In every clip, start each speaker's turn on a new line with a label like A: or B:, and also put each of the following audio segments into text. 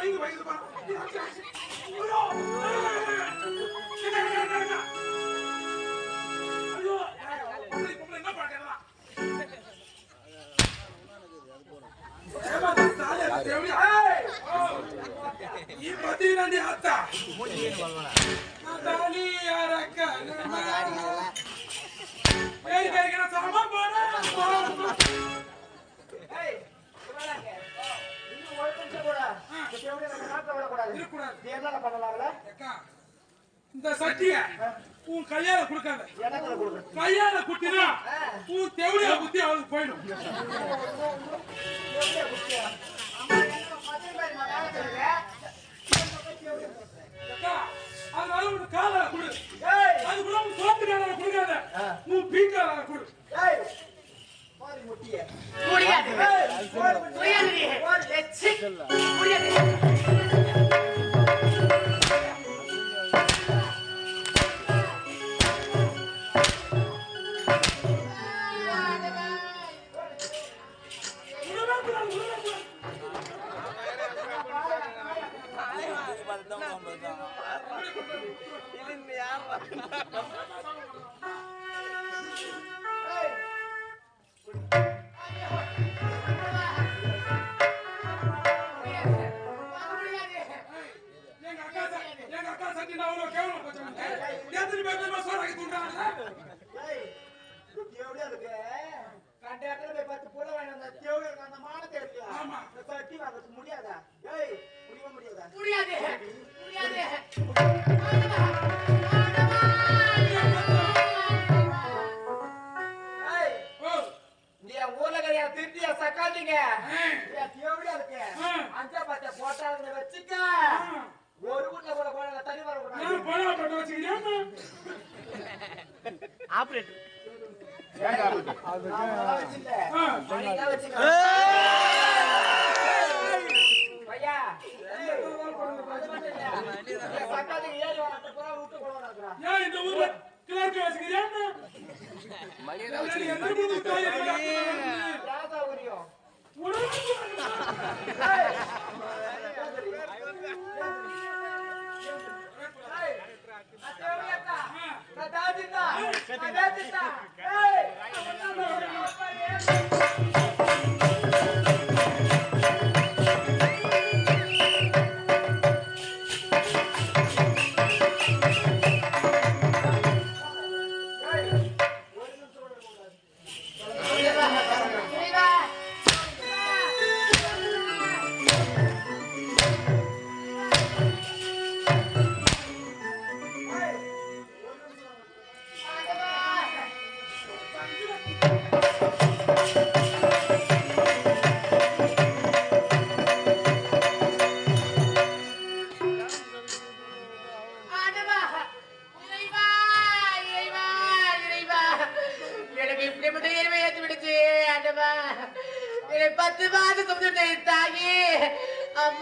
A: 了。一个杯子吗？哎呦！哎呦哎呦
B: 你不对了，你还咋？我你说了。
A: இருக்கக்கூடாது.
B: பண்ணலாம்ல?
A: இந்த சட்டிய உன் கையால கொடுக்காத. கையால குத்தினா உன் தெவடியா குத்தி அவளுக்கு போயிடும். அதனால உன் காலால கொடு.
B: ஏய்,
A: அது கூட உன் சோத்து காலால கொடுக்காத. உன் பீக்காலால கொடு.
B: ஏய், பாரு முட்டியை.
C: முடியாது.
B: 칙! 우리한테 Ini nih apa? tiene uno que வராதுடா.
A: ஏன் இந்த ஊர்ல கிளர்க்கு வச்சுக்கிறியா? எந்த
B: தாஜித்தா. ஏய், ஏய்,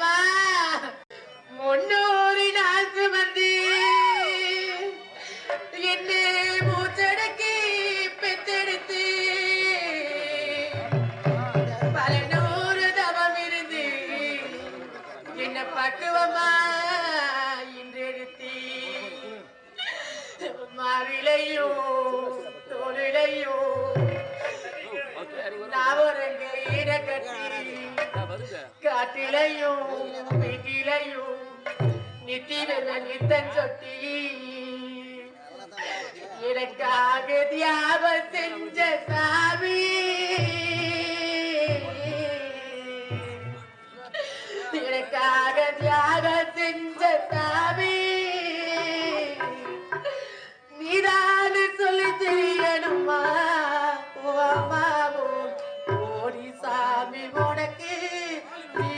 C: அம்மா முன்னூறு நாள் சுமந்து என்ன மூச்சடக்கி பெத்தெடுத்து பல நூறு தவம் இருந்து என்ன பக்குவமா இன்றெடுத்தி. நாவரங்க ஈர கட்டி காட்டிலையும் வீட்டிலையும் நித்தி வெள்ள நித்தன் சொட்டி எனக்காக தியாகம் செஞ்ச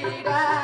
C: Shri